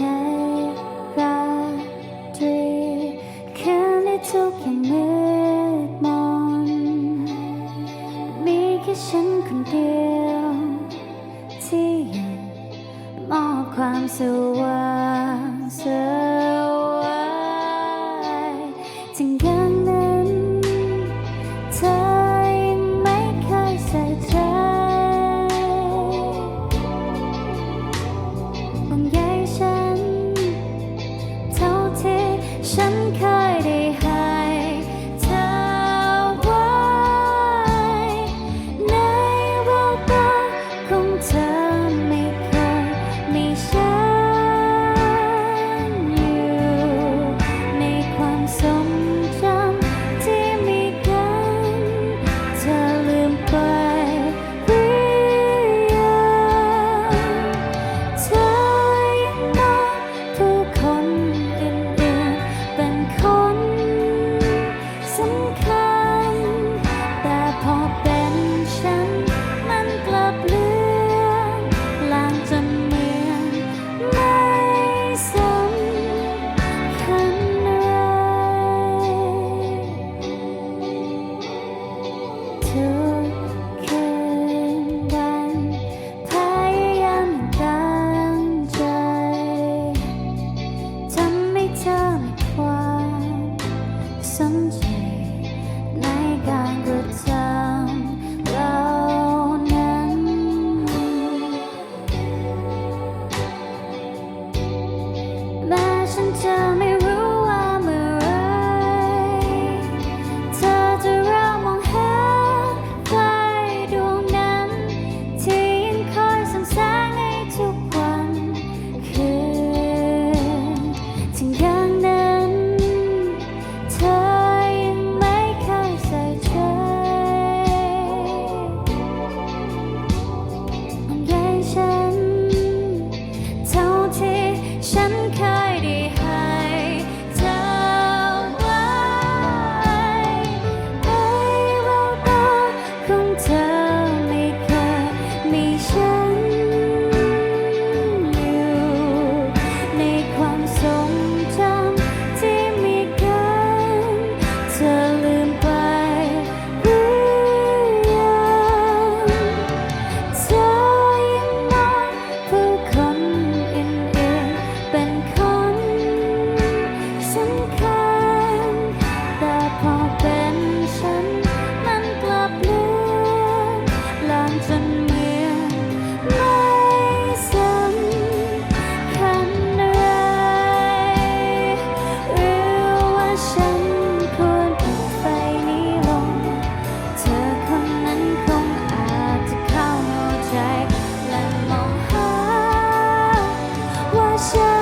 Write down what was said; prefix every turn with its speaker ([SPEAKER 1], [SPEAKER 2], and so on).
[SPEAKER 1] ในราตรีคืนที่ทุกอย่างมืดมนมีแค่ฉันคนเดียว ที่ยังมอบความสว่างเส 下